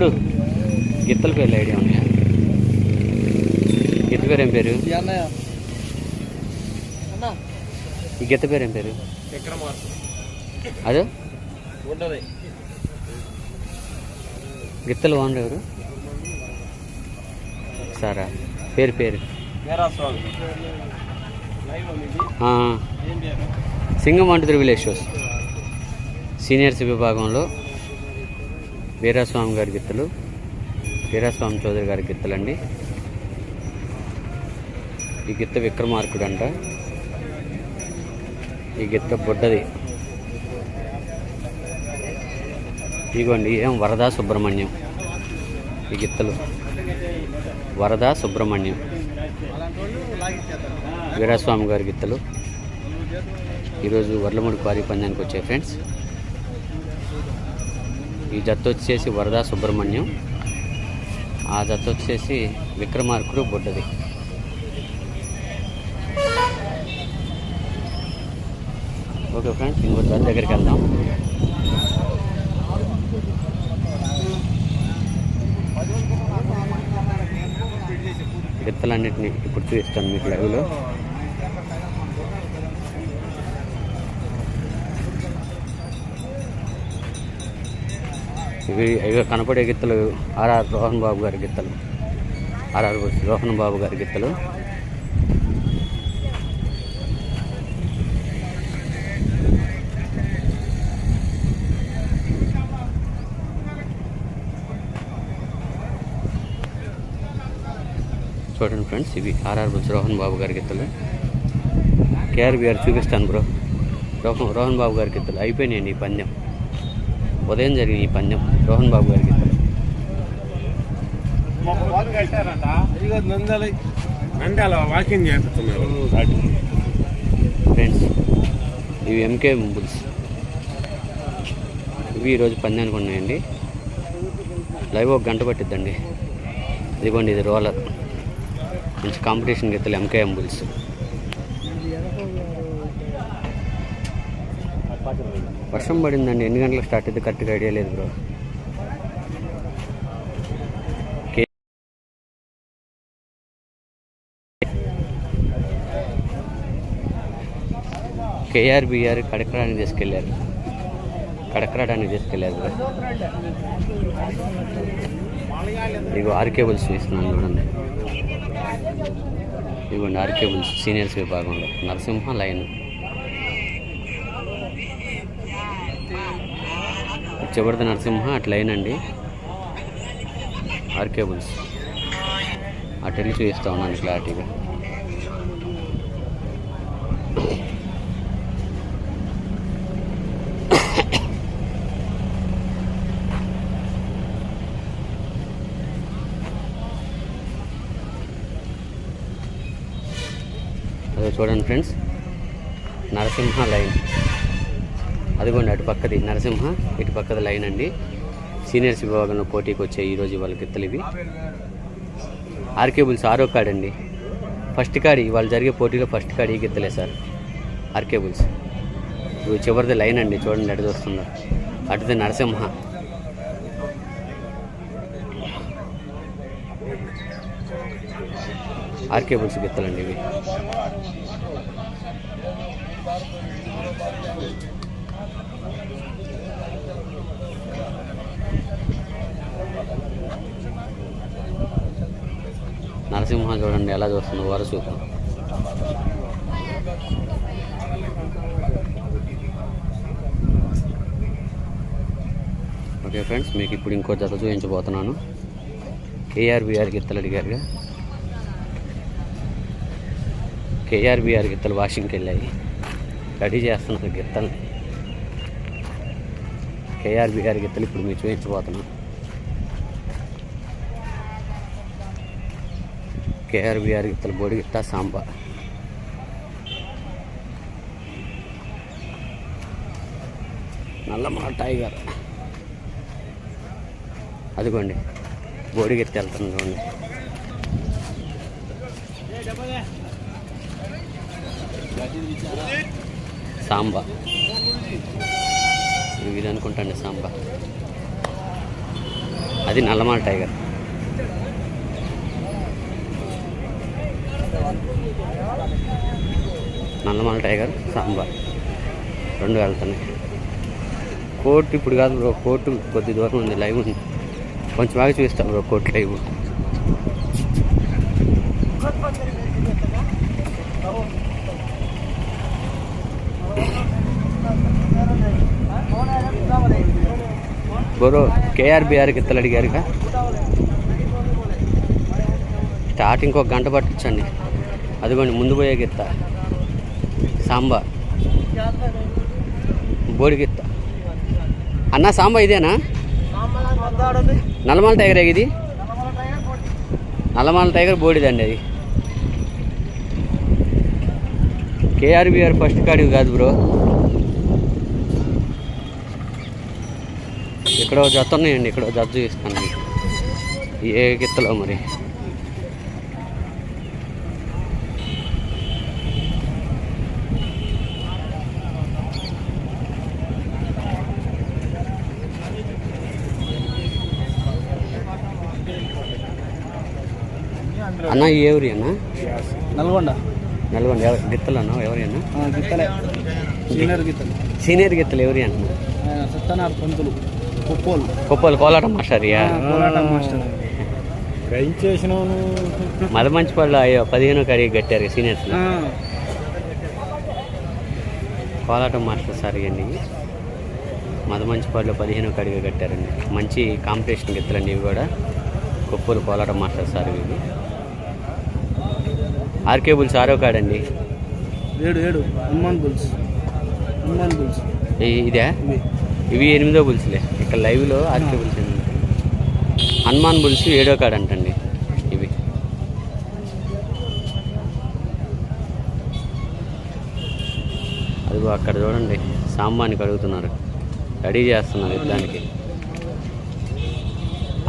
తమ్ముడు గిత్తల పేర్లు ఐడియా ఉన్నాయా? గిత్త పేరు ఏం పేరు? ఈ గిత్త పేరు ఏం పేరు? అదే? గిత్తలు ఓనర్ ఎవరు? సారా? పేరు పేరు. సింగం వంటి విలేజ్ షోస్ సీనియర్స్ విభాగంలో వీరాస్వామి గారి గిత్తలు వీరాస్వామి చౌదరి గారి గిత్తలండి. ఈ గిత్త విక్రమార్కుడు అంట ఈ గిత్త బుడ్డది. ఇదిగోండి ఏం వరదా సుబ్రహ్మణ్యం? ఈ గిత్తలు. వరదా సుబ్రహ్మణ్యం. వీరాస్వామి గారి గిత్తలు. ఈరోజు వర్లమూడి క్వారీ పందానికి వచ్చాయి ఫ్రెండ్స్. ఈ జత వచ్చేసి వరదా సుబ్రహ్మణ్యం. ఆ జత వచ్చేసి విక్రమార్కుడు బుడ్డది. ఓకే ఫ్రెండ్స్ ఇంకో జత దగ్గరికి వెళ్దాం. విత్తలన్నింటినీ ఇప్పుడు చూపిస్తాను మీకు లైవ్లో. ఇవి ఇవి కనపడే గిత్తలు ఆర్ఆర్ రోహన్ బాబు గారి గిత్తలు. ఆర్ఆర్ రోహన్ బాబు గారి గిత్తలు. చూడండి ఫ్రెండ్స్ ఇవి ఆర్ఆర్ బుల్స్ రోహన్ బాబు గారి గిత్తలు. కేఆర్బిఆర్ చూపిస్తాను బ్రో. రోహన్ రోహన్ బాబు గారి గిత్తలు. అయిపోయినాయండి ఈ పందెం. ఉదయం జరిగిన ఈ పందెం రోహన్ బాబు గారి గిత్తలు ఇదిగో నందాలి నంద్యాల వాకింగ్ చేస్తున్నారు. ఫ్రెండ్స్ ఇవి ఎంకే బుల్స్ ఇవి ఈరోజు పందానికి ఉన్నాయండి. లైవ్ ఒక గంట పట్టిద్దండి. ఇదిగోండి ఇది రోలర్ మంచి కాంపిటీషన్ గీతలు ఎంకేఎం బుల్స్ వర్షం పడిందండి. ఎన్ని గంటలకు స్టార్ట్ అయితే కరెక్ట్గా ఐడియా లేదు బ్రో. కేఆర్బిఆర్ కడకరానికి తీసుకెళ్ళారు కడకరాడానికి తీసుకెళ్ళారు బ్రో. ఇగో ఆర్కేబుల్స్ వేస్తున్నాను చూడండి. ఇదిగోండి ఆర్కేబుల్స్ సీనియర్స్ విభాగంలో. నరసింహ లైన్. చివరిది నరసింహ అటు లైన్ అండి. R K bulls. అటు వెళ్ళి ఉన్నాను క్లారిటీగా. అదే చూడండి ఫ్రెండ్స్. నరసింహ లైన్. అదిగోండి అటు పక్కది నరసింహ ఇటు పక్కది లైన్ అండి. సీనియర్స్ విభాగంలో పోటీకి వచ్చే ఈరోజు వాళ్ళ గిత్తలు ఇవి. ఆర్కేబుల్స్ ఆరో కార్డ్ అండి. ఫస్ట్ కార్డ్ ఇవాళ జరిగే పోటీలో ఫస్ట్ కార్డ్ ఈ గిత్తలే సార్. ఆర్కేబుల్స్ ఇవి చివరిది లైన్ అండి చూడండి అటు చూస్తున్నారు అటుది నరసింహ. ఆర్కేబుల్స్ గిత్తలండి ఇవి. నరసింహ చూడండి ఎలా చూస్తుంది వరసూపు ఓకే ఫ్రెండ్స్ మీకు ఇప్పుడు ఇంకో జత చూపించబోతున్నాను. కేఆర్బిఆర్ గిత్తలు అడిగారుగా. కేఆర్బిఆర్ గిత్తలు వాషింగ్కి వెళ్ళాయి. రెడీ చేస్తున్నారు గిత్తల్ని. కేఆర్బిఆర్ గిత్తలు ఇప్పుడు మీరు చూపించబోతున్నాను. కేఆర్బిఆర్ గిత్తలు బోడి గిత్త సాంబ. నల్లమల టైగర్. అదిగోండి బోడి గిత్త వెళ్తుంది చూడండి. సాంబా. ఇది అనుకుంటాండి సాంబా. అది నల్లమాల టైగర్. నందమాల టైగర్ సాంబార్. రెండు వెళ్తున్నాయి కోర్టు ఇప్పుడు కాదు బ్రో కోర్టు కొద్ది దూరం ఉంది లైవ్ ఉంది. కొంచెం బాగా చూపిస్తాం బ్రో కోర్టు లైవ్. బ్రో కేఆర్బీఆర్కి గిత్తలు అడిగారుగా? స్టార్టింగ్ ఒక గంట పట్టచ్చండి అదిగోండి ముందు పోయే గిత్త. సాంబార్ బోడి గిత్త. అన్న సాంబార్ ఇదేనా? నల్లమల టైగర్ ఇది? నల్లమల టైగర్ బోడిదండి అది. కేఆర్బిఆర్ ఫస్ట్ కాడివి కాదు బ్రో. ఇక్కడ జత ఉన్నాయండి ఇక్కడ జత చూపిస్తాను ఏ గిత్తలో మరి? అన్న ఈ ఎవరి అన్న? నల్గొండ. నల్గొండ గిత్తలు అన్న ఎవరి అన్న? గిత్తలే. సీనియర్ గిత్తలు. సీనియర్ గిత్తలు ఎవరి అన్న? సత్యనారాయణ పంతులు కుప్పోలు. కొప్పలు కోలాటం మాస్టర్యా మాస్టర్. చేసినాను మదమంచిపల్లి అయ్యో పదిహేనో కడిగి కట్టారు సీనియర్స్ కోలాటం మాస్టర్ సార్ ఇవన్నీ మదమంచిపల్లిలో పదిహేనో కడిగా కట్టారండి. మంచి కాంపిటీషన్ గిత్తలండి ఇవి కూడా. కొప్పూరు కోలాటం మాస్టర్ సార్ ఇవి ఆర్కే బుల్స్ ఆరో కాడండి. ఏడు ఏడు. హనుమాన్ బుల్స్. హనుమాన్ బుల్స్. ఇదే? ఇవి. ఎనిమిదో బుల్స్లే. ఇక్కడ లైవ్లో ఆర్కే బుల్స్ ఎనిమిది. హనుమాన్ బుల్స్ ఏడో కాడ అంటండి ఇవి. అదిగో అక్కడ చూడండి. సాంబాన్ని కడుగుతున్నారు. రెడీ చేస్తున్నారు యుద్ధానికి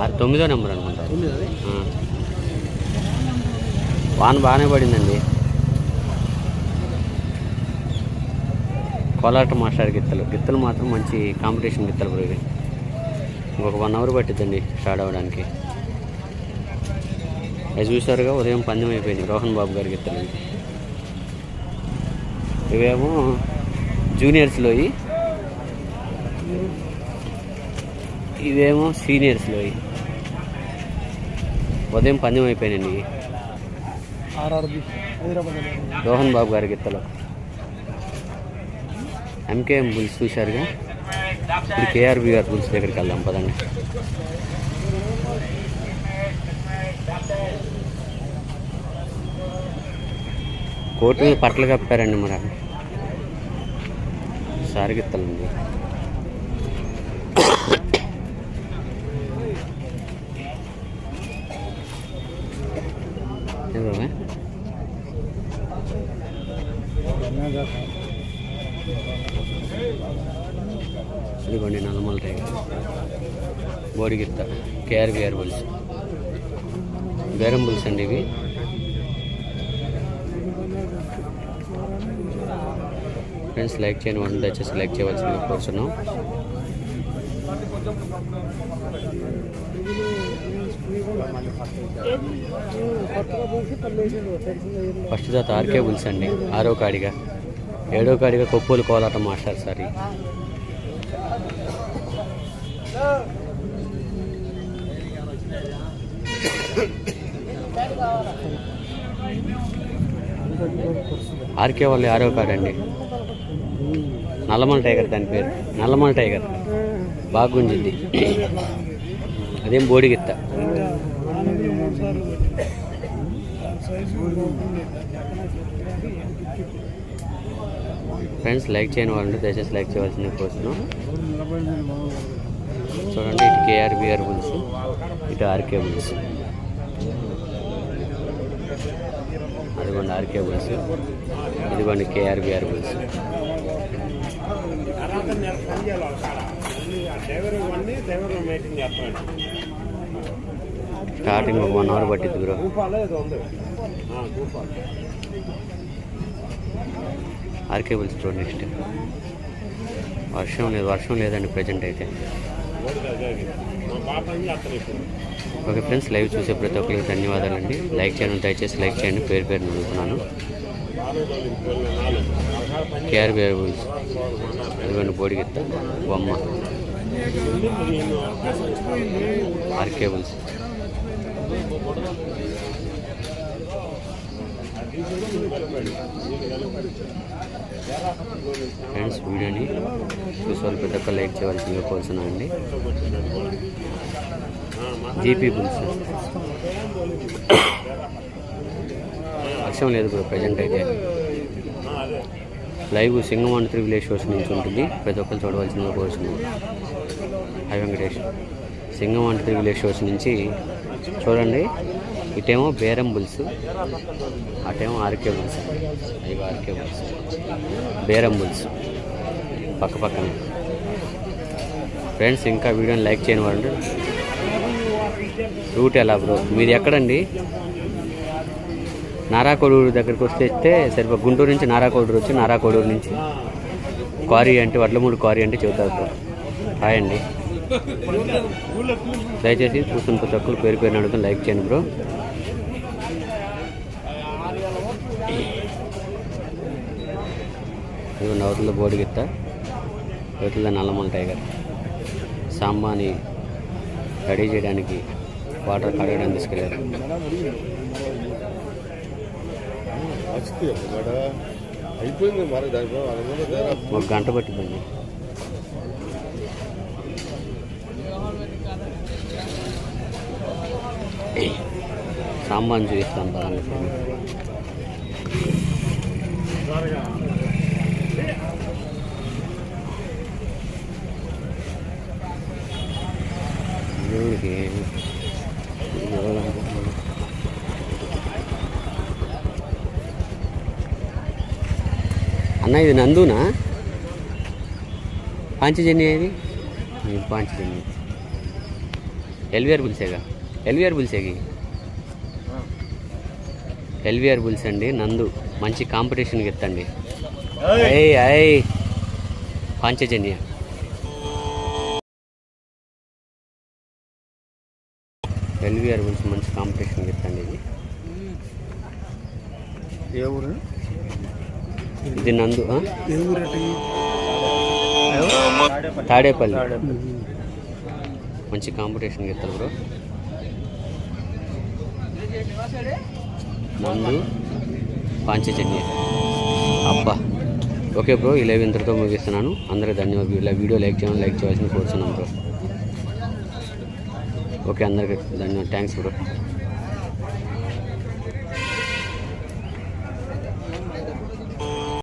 ఆ తొమ్మిదో నెంబర్ అనుకుంటారు. వాన బాగానే పడిందండి. కోలాట మాస్టర్ గిత్తలు. గిత్తలు మాత్రం మంచి కాంపిటీషన్ గిత్తలు బ్రో ఇవి. ఇంకొక వన్ అవర్ పట్టిద్దండి స్టార్ట్ అవ్వడానికి. అది చూసారుగా ఉదయం పందెం అయిపోయింది రోహన్ బాబు గారి గిత్తలు ఇవేమో జూనియర్స్లో ఇవేమో సీనియర్స్లో ఉదయం పందెం అయిపోయినాయండి ఆర్ఆర్బి హైదరాబాద్ రోహన్ బాబు గారి గిత్తలు. ఎంకేఎం బుల్స్ చూశారుగా? ఇప్పుడు కేఆర్బి గారి బుల్స్ దగ్గరికి వెళ్దాం పదండి. కోర్టు మీద పట్టలు కప్పారండి మరి సారి గిత్తలండి ఏ బాబాయ్? ఇదిగోండి నల్లమల టైగర్. బోడిగిత్త కేఆర్బిఆర్ బుల్స్. బేరం బుల్స్ అండి ఇవి. ఫ్రెండ్స్ లైక్ చేయని వాళ్ళు దయచేసి లైక్ చేయవలసింది కోరుతున్నాం ఫస్ట్ జాత ఆర్కే బుల్స్ అండి ఆరో కాడిగా. ఏడో కాడిగా కొప్పులు కోలాటం మాస్టర్ సార్ ఆర్కే వాళ్ళు ఆరో కాడ అండి. నల్లమల టైగర్ దాని పేరు. నల్లమల టైగర్. బాగుంజింది అదేం బోడిగిత్త. ఫ్రెండ్స్ లైక్ చేయని వాళ్ళు దయచేసి లైక్ చేయవలసిన కోరుతున్నాం. చూడండి ఇటు కేఆర్బిఆర్ బుల్స్ ఇటు ఆర్కే బుల్స్. అదిగోండి ఆర్కే బుల్స్ ఇదిగోండి కేఆర్బిఆర్ బుల్స్. స్టార్టింగ్ ఒక వన్ అవర్ పట్టింది bro. RK bulls RK bulls bro next. వర్షం లేదు వర్షం లేదండి ప్రజెంట్ అయితే. ఓకే ఫ్రెండ్స్ లైవ్ చూసే ప్రతి ఒక్కరికి ధన్యవాదాలండి. లైక్ చేయండి దయచేసి లైక్ చేయండి. పేరు పేరు అడుగుతున్నాను కేఆర్ వేరబుల్స్ అదిగోండి బోడిగిత్త. బొమ్మ. ఆర్కేబుల్స్ ఫ్రెండ్స్ వీడియోని చూసే పెద్ద ప్రతి ఒక్క లైక్ చేయవలసిందిగా కోరుతున్నానండి జీపీ బుల్స్ వర్షం లేదు ఇప్పుడు ప్రజెంట్ అయితే. Live Singam one three village shows నుంచి ఉంటుంది. ప్రతి ఒక్కరు చూడవలసిందిగా కోరుతున్నాను hi Venkatesh Singam one three village shows నుంచి చూడండి. ఇటేమో బేరం బుల్స్ అటేమో ఆర్కే బుల్స్ అయ్యో ఆర్కే బుల్స్. బేరం బుల్స్ పక్క పక్కన. ఫ్రెండ్స్ ఇంకా వీడియోని లైక్ చేయని వాళ్ళు రూట్ ఎలా బ్రో? మీది ఎక్కడండి? నారాకోడూరు దగ్గరికి వస్తే సరిపో గుంటూరు నుంచి నారాకోడూరు వచ్చి నారాకోడూరు నుంచి క్వారీ అంటే వడ్లమూడు క్వారీ అంటే చెబుతారు హాయ్ అండి దయచేసి చూస్తున్న ప్రతి ఒక్కరు పేరు పేరు అడుగుతాను లైక్ చేయండి బ్రో. ఇవి నవతల బోడిగిత్త యువతల నల్లమల టైగర్. సాంబాని రెడీ చేయడానికి వాటర్ కడగడానికి తీసుకెళ్ళారు. ఒక గంట పట్టిందండి సాంబాన్ చూపిస్తాను పదండి దేవుడికి అన్న ఇది నందునా? పాంచజన్య ఇది పాంచజన్య. ఎల్విఆర్ బుల్సేగా? ఎల్విఆర్ బుల్సేగి? ఎల్విఆర్ బుల్స్ అండి నందు. మంచి కాంపిటీషన్కి ఎత్తండి అయ్ అయ్ పాంచజన్య. ఎల్విఆర్ బుల్స్ మంచి కాంపిటీషన్కి ఎత్తండి ఇది. ఏ ఊరు? ఇది నందు తాడేపల్లి. మంచి కాంపిటీషన్ ఎత్తారు బ్రో. నందు పాంచజన్య. అబ్బా. ఓకే బ్రో ఇలా ఇంతటితో ముగిస్తున్నాను. అందరికీ ధన్యవాదాలు. ఇలా వీడియో లైక్ చేయాలని లైక్ చేయాల్సిన కోరుతున్నాను బ్రో. ఓకే అందరికీ ధన్యవాదాలు. Thanks bro.